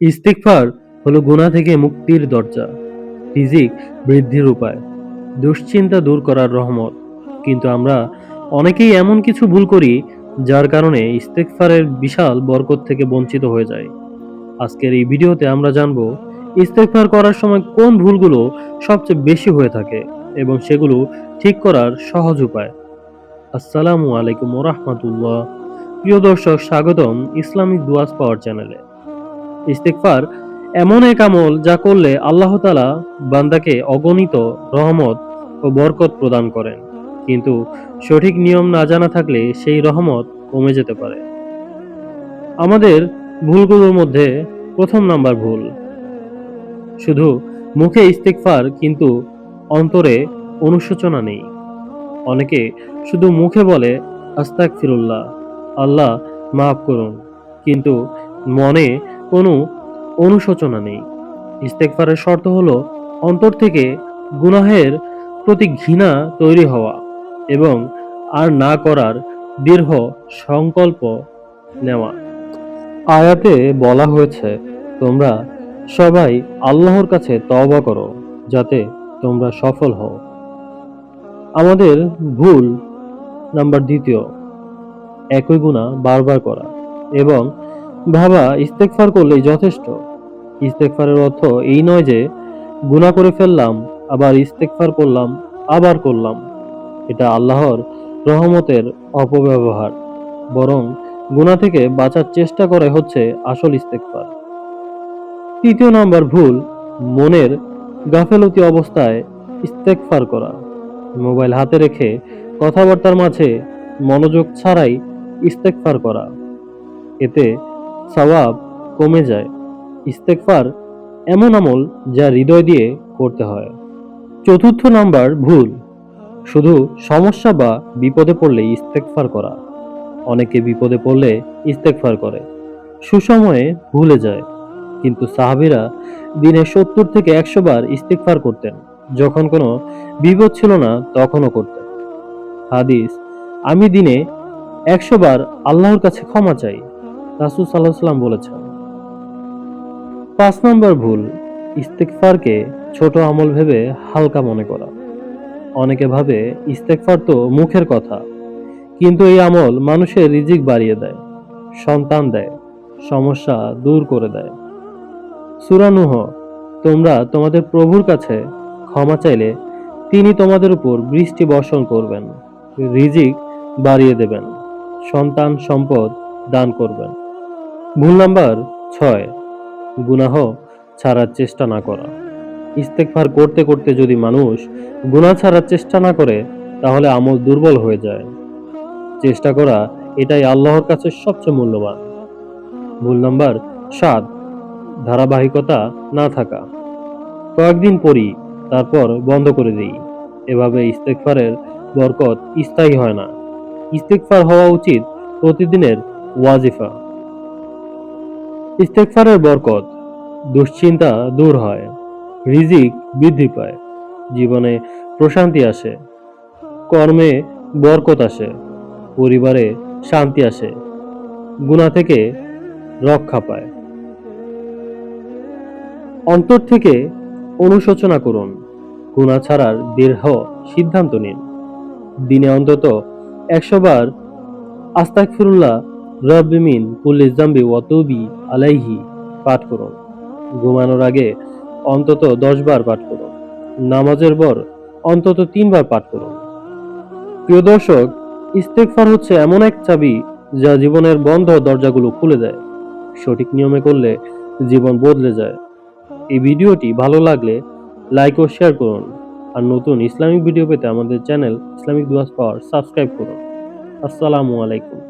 ইস্তিগফার হলো গুনাহ থেকে মুক্তির দরজা, রিজিক বৃদ্ধির উপায়, দুশ্চিন্তা দূর করার রহমত। কিন্তু আমরা অনেকেই এমন কিছু ভুল করি যার কারণে ইস্তেকফারের বিশাল বরকত থেকে বঞ্চিত হয়ে যায় আজকের এই ভিডিওতে আমরা জানব ইস্তেকফার করার সময় কোন ভুলগুলো সবচেয়ে বেশি হয়ে থাকে এবং সেগুলো ঠিক করার সহজ উপায়। আসসালামু আলাইকুম রহমতুল্লাহ। প্রিয় দর্শক, স্বাগতম ইসলামিক দুয়াস পাওয়ার চ্যানেলে। ইস্তেকফার এমন এক আমল যা করলে আল্লাহ তালা বান্দাকে অগণিত রহমত ও বরকত প্রদান করেন। কিন্তু সঠিক নিয়ম না জানা থাকলে সেই রহমত কমে যেতে পারে। আমাদের ভুলগুলোর মধ্যে প্রথম নাম্বার ভুল। শুধু মুখে ইস্তেকফার কিন্তু অন্তরে অনুশোচনা নেই। অনেকে শুধু মুখে বলে আস্তাক ফিরুল্লাহ আল্লাহ মাফ করুন। কিন্তু মনে কোনো অনুশোচনা নেই। ইস্তেকফারের শর্ত হলো অন্তর থেকে গুনাহের প্রতি ঘৃণা তৈরি হওয়া এবং আর না করার দীর্ঘ সংকল্প নেওয়া। আয়াতে বলা হয়েছে, তোমরা সবাই আল্লাহর কাছে তওবা করো যাতে তোমরা সফল হও। আমাদের ভুল নাম্বার দ্বিতীয়, একই গুণা বারবার করা এবং ভাবা ইস্তেকফার করলেই যথেষ্ট। ইস্তেকফারের অর্থ এই নয় যে, গুনাহ করে ফেললাম, আবার ইস্তেকফার করলাম, আবার করলাম। এটা আল্লাহর রহমতের অপব্যবহার। বরং গুনাহ থেকে বাঁচার চেষ্টা করে হচ্ছে আসল ইস্তেকফার তৃতীয় নাম্বার ভুল, মনের গাফেলতি অবস্থায় ইস্তেকফার করা। মোবাইল হাতে রেখে কথাবার্তার মাঝে মনোযোগ ছাড়াই ইস্তেকফার করা। এতে সওয়াব কমে যায়। ইস্তেকফার এমন আমল যা হৃদয় দিয়ে করতে হয়। চতুর্থ নাম্বার ভুল। শুধু সমস্যা বা বিপদে পড়লে ইস্তেকফার করা। অনেকে বিপদে পড়লে ইস্তেকফার করে। সুসময়ে ভুলে যায়। কিন্তু সাহাবিরা দিনে সত্তর থেকে একশো বার ইস্তেকফার করতেন। যখন কোনো বিপদ ছিল না, তখনও করতেন। হাদিস, আমি দিনে একশো বার আল্লাহর কাছে ক্ষমা চাই। রাসুল সাল্লাহ সাল্লাম বলেছেন, পাঁচ নম্বর ভুল ইস্তেকফারকে ছোট আমল ভেবে হালকা মনে করা। অনেকে ভাবে ইস্তেকফার তো মুখের কথা, কিন্তু এই আমল মানুষের রিজিক বাড়িয়ে দেয়, সন্তান দেয়, সমস্যা দূর করে দেয়। সুরানুহ তোমরা তোমাদের প্রভুর কাছে ক্ষমা চাইলে তিনি তোমাদের উপর বৃষ্টি বর্ষণ করবেন, রিজিক বাড়িয়ে দেবেন, সন্তান সম্পদ দান করবেন। ভুল নাম্বার ছয়। গুনাহ ছাড়ার চেষ্টা না করা। ইস্তেকফার করতে করতে যদি মানুষ গুনাহ ছাড়ার চেষ্টা না করে, তাহলে আমল দুর্বল হয়ে যায়। চেষ্টা করা এটাই আল্লাহর কাছে সবচেয়ে মূল্যবান। ভুল নাম্বার সাত, ধারাবাহিকতা না থাকা। কয়েকদিন পড়ি তারপর বন্ধ করে দিই। এভাবে ইস্তেকফারের বরকত স্থায়ী হয় না। ইস্তেকফার হওয়া উচিত প্রতিদিনের ওয়াজিফা। ইস্তেকফারের বরকত, দুশ্চিন্তা দূর হয়, রিজিক বৃদ্ধি পায়, জীবনে প্রশান্তি আসে, কর্মে বরকত আসে, পরিবারে শান্তি আসে গুণা থেকে রক্ষা পায়। অন্তর থেকে অনুশোচনা করুন গুণা ছাড়ার দীর্ঘ সিদ্ধান্ত নিন। দিনে অন্তত একশো বার আস্তাক ফিরুল্লাহ রবিমিন কুল্লি জাম্বি ওয়াতুবি আলাইহি, পাঠ করুন। ঘুমানোর আগে অন্তত দশ বার পাঠ করুন। নামাজের পর অন্তত তিনবার পাঠ করুন। প্রিয় দর্শক ইস্তেকফার হচ্ছে এমন এক চাবি যা জীবনের বন্ধ দরজাগুলো খুলে দেয়। সঠিক নিয়মে করলে জীবন বদলে যায়। এই ভিডিওটি ভালো লাগলে লাইক ও শেয়ার করুন। আর নতুন ইসলামিক ভিডিও পেতে আমাদের চ্যানেল ইসলামিক দুয়াস পাওয়ার সাবস্ক্রাইব করুন। আসসালামু আলাইকুম।